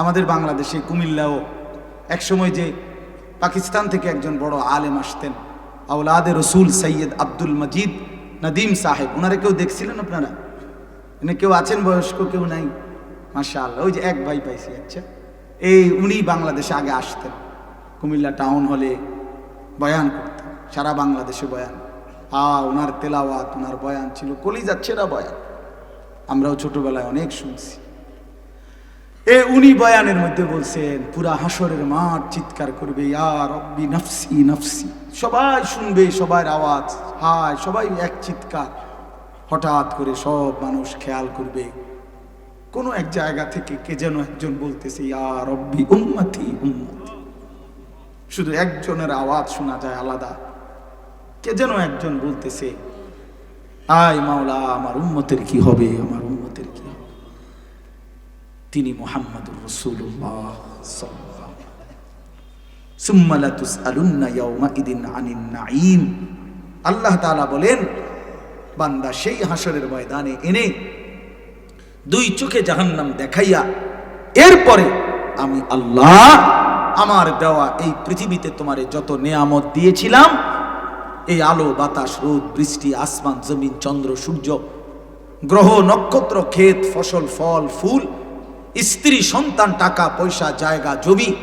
আমাদের বাংলাদেশে কুমিল্লাও একসময় যে পাকিস্তান থেকে একজন বড় আলেম আসতেন আউলাদে রসুল সৈয়দ আব্দুল মজিদ নদীম সাহেব। ওনারা কেউ দেখছিলেন আপনারা? এনে কেউ আছেন বয়স্ক, কেউ নাই? মাসা ওই যে এক ভাই পাইছি আচ্ছা। এই উনি বাংলাদেশে আগে আসতেন, কুমিল্লা টাউন হলে বয়ান করতেন, সারা বাংলাদেশে বয়ান। আ ওনার তেলাওয়াত ওনার বয়ান ছিল কলি যাচ্ছে না বয়ান। আমরাও ছোটবেলায় অনেক শুনছি। এ উনি বয়ানের মধ্যে বলছেন, পুরা হাসরের মাঠ চিৎকার করবে ইয়ার রব্বি নফসি নফসি। সবাই শুনবে সবার আওয়াজ, হায়, সবাই এক চিৎকার। হঠাৎ করে সব মানুষ খেয়াল করবে, কোনো এক জায়গা থেকে কে যেন একজন বলতেছে, ইয়া রব্বি উম্মতি উম্মতি। শুধু একজনের আওয়াজ শোনা যায় আলাদা। কে যেন একজন বলতেছে আয় মাওলা, আমার উম্মতের কি হবে, আমার উম্মতের কি তিনি মোহাম্মদুর রসুল্লাহ আল্লাহ তাআলা বলেন, বান্দা সেই হাসরের ময়দানে এনে দুই চোখে জাহান্নাম দেখাইয়া, এরপরে আমি আল্লাহ আমার দেওয়া এই পৃথিবীতে তোমারে যত নেয়ামত দিয়েছিলাম, এই আলো, বাতাস, রোদ, বৃষ্টি, আসমান, জমিন, চন্দ্র, সূর্য, গ্রহ, নক্ষত্র, ক্ষেত, ফসল, ফল, ফুল স্ত্রী, সন্তান, টাকা, পয়সা, জায়গা, জমি,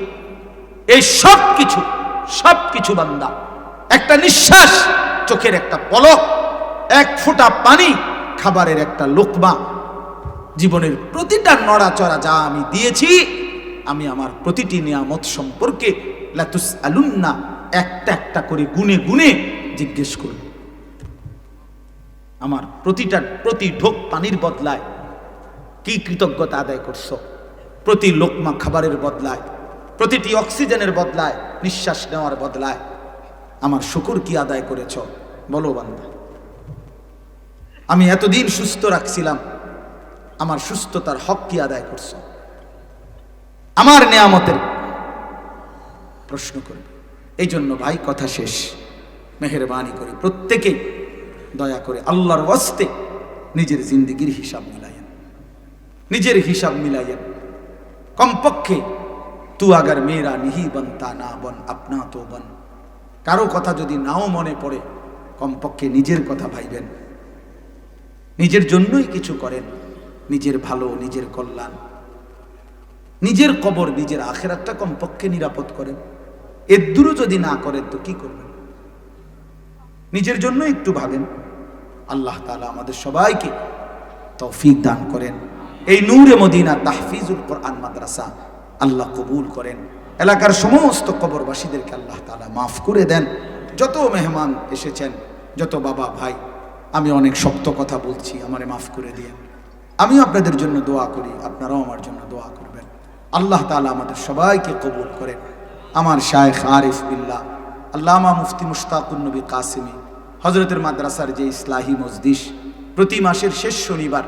এই সব কিছু সব কিছু বান্দা। একটা নিঃশ্বাস, চোখের একটা পলক, এক ফোঁটা পানি, খাবারের একটা লোকমা। জীবনের প্রতিটা নড়াচড়া যা আমি দিয়েছি, আমি আমার প্রতিটি নিয়ামত সম্পর্কে লাতুস আলুন্না একটা একটা করে গুনে গুনে জিজ্ঞেস করব। আমার প্রতিটা, প্রতি ঢোক পানির বদলায় কি কৃতজ্ঞতা আদায় করছ? প্রতি লোকমা খাবারের বদলায়, প্রতিটি অক্সিজেনের বদলায়, নিঃশ্বাস নেওয়ার বদলায়। আমার শুকুর কি আদায় করেছ? বলো বান্দা। আমি এতদিন সুস্থ রাখছিলাম, আমার সুস্থতার হক কি আদায় করছ? আমার নেয়ামতের প্রশ্ন করবে। এই জন্য ভাই, কথা শেষ। মেহরবানি করে। প্রত্যেকে দয়া করে আল্লাহর ওয়াস্তে নিজের জিন্দগির হিসাব মিলাইয়েন নিজের হিসাব মিলাইয়েন। কমপক্ষে তু আগার মেয়েরা নিহি বন, তা না বন, আপনা তো বন। কারও কথা যদি নাও মনে পড়ে, কমপক্ষে নিজের কথা ভাইবেন। নিজের জন্যই কিছু করেন, নিজের ভালো, নিজের কল্যাণ। নিজের কবর, নিজের আখেরাতটা কমপক্ষে নিরাপদ করেন। এর যদি না করেন, তো কি করবেন? নিজের জন্য একটু ভাবেন আল্লাহ তাআলা আমাদের সবাইকে তৌফিক দান করেন। এই নূরে মদিনা তাহফিজুল কোরআন মাদ্রাসা আল্লাহ কবুল করেন। এলাকার সমস্ত কবরবাসীদেরকে আল্লাহ তালা মাফ করে দেন। যত মেহমান এসেছেন, যত বাবা ভাই, আমি অনেক শক্ত কথা বলছি, আমারে মাফ করে দিয়ে। আমিও আপনাদের জন্য দোয়া করি, আপনারাও আমার জন্য দোয়া করবেন। আল্লাহ তাআলা আমাদের সবাইকে কবুল করেন। আমার শায়েখ আরিফ বিল্লাহ, আল্লামা মুফতি মুশতাকুন নবী কাসিমি হজরতের মাদ্রাসার যে ইসলাহি মজদিস প্রতি মাসের শেষ শনিবার